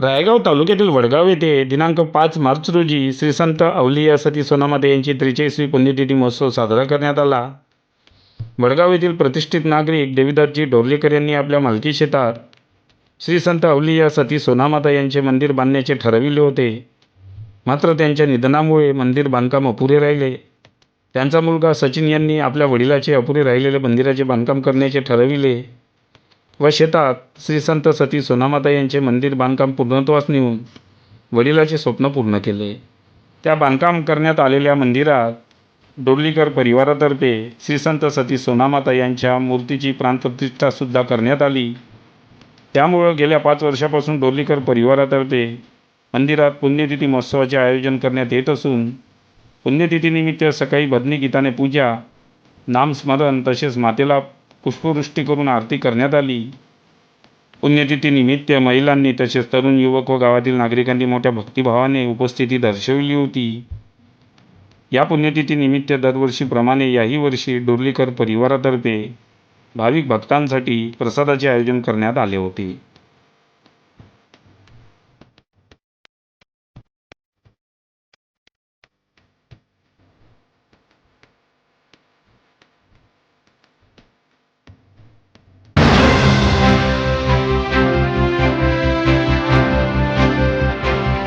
रायगाव तालुक्यातील वडगाव येथे दिनांक पाच मार्च रोजी श्री संत अवलिया सती सोनामाता यांची त्रेचाळीसवी पुण्यतिथी महोत्सव साजरा करण्यात आला. वडगाव येथील प्रतिष्ठित नागरिक देवीदासजी डोर्लेकर यांनी आपल्या मालकी शेतात श्री संत अवलिया सती सोनामाता यांचे मंदिर बांधण्याचे ठरविले होते. मात्र त्यांच्या निधनामुळे मंदिर बांधकाम अपुरे राहिले. त्यांचा मुलगा सचिन यांनी आपल्या वडिलाचे अपुरे राहिलेले मंदिराचे बांधकाम करण्याचे ठरविले. व शेतात श्री संत सती सोनामाता यांचे मंदिर बांधकाम पूर्णत्वास नेऊन वडिलाचे स्वप्न पूर्ण केले. त्या बांधकाम करण्यात आलेल्या मंदिरात डोर्लीकर परिवारातर्फे श्री संत सती सोनामाता यांच्या मूर्तीची प्राणप्रतिष्ठासुद्धा करण्यात आली. त्यामुळं गेल्या पाच वर्षापासून डोर्लीकर परिवारातर्फे मंदिरात पुण्यतिथी महोत्सवाचे आयोजन करण्यात येत असून पुण्यतिथीनिमित्त सकाळी भजनी गीताने पूजा नामस्मरण तसेच मातेला पुष्पवृष्टी करून आरती करण्यात आली. पुण्यतिथीनिमित्त महिलांनी तसेच तरुण युवक व गावातील नागरिकांनी मोठ्या भक्तिभावाने उपस्थिती दर्शविली होती. या पुण्यतिथीनिमित्त दरवर्षीप्रमाणे याही वर्षी डोर्लीकर परिवारातर्फे भाविक भक्तांसाठी प्रसादाचे आयोजन करण्यात आले होते.